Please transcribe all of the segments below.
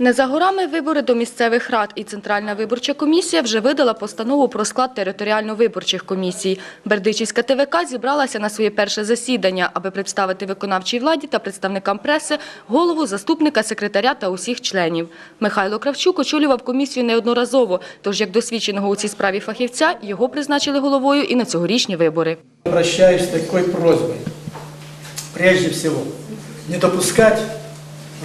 Не за горами вибори до місцевих рад і Центральна виборча комісія вже видала постанову про склад територіально-виборчих комісій. Бердичівська ТВК зібралася на своє перше засідання, аби представити виконавчій владі та представникам преси голову, заступника, секретаря та усіх членів. Михайло Кравчук очолював комісію неодноразово, тож як досвідченого у цій справі фахівця його призначили головою і на цьогорічні вибори. Обращаюсь с такой просьбой. Прежде всего, не допускать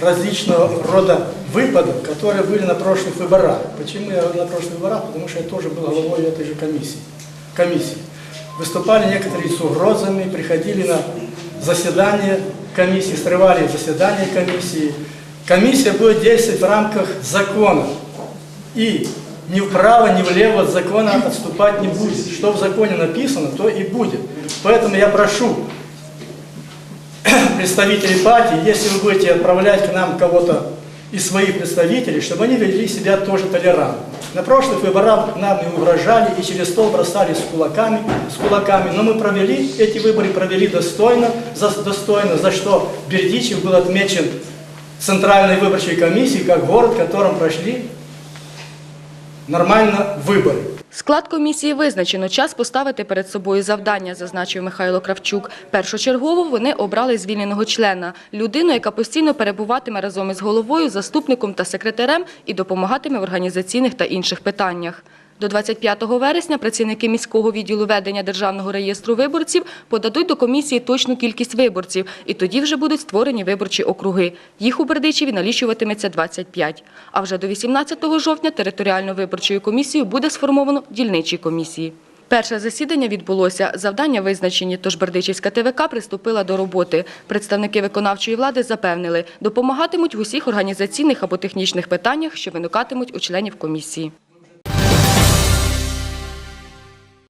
различного рода выпадов, которые были на прошлых выборах. Почему я на прошлых выборах? Потому что я тоже был главой этой же комиссии. комиссии. Выступали некоторые с угрозами, приходили на заседание комиссии, срывали заседание комиссии. Комиссия будет действовать в рамках закона. И ни вправо, ни влево от закона отступать не будет. Что в законе написано, то и будет. Поэтому я прошу представителей партии, если вы будете отправлять к нам кого-то из своих представителей, чтобы они вели себя тоже толерантно. На прошлых выборах нам и угрожали, и через стол бросались с кулаками, с кулаками, но мы провели, эти выборы провели достойно, за, достойно, за что Бердичев был отмечен Центральной выборчей комиссией как город, в котором прошли нормально вибори. Склад комісії визначено. Час поставити перед собою завдання, зазначив Михайло Кравчук. Першочергово вони обрали звільненого члена – людину, яка постійно перебуватиме разом із головою, заступником та секретарем і допомагатиме в організаційних та інших питаннях. До 25 вересня працівники міського відділу ведення Державного реєстру виборців подадуть до комісії точну кількість виборців, і тоді вже будуть створені виборчі округи. Їх у Бердичеві налічуватиметься 25. А вже до 18 жовтня територіально-виборчою комісією буде сформовано дільничі комісії. Перше засідання відбулося. Завдання визначені, тож Бердичівська ТВК приступила до роботи. Представники виконавчої влади запевнили, допомагатимуть в усіх організаційних або технічних питаннях, що виникатимуть у членів комісії.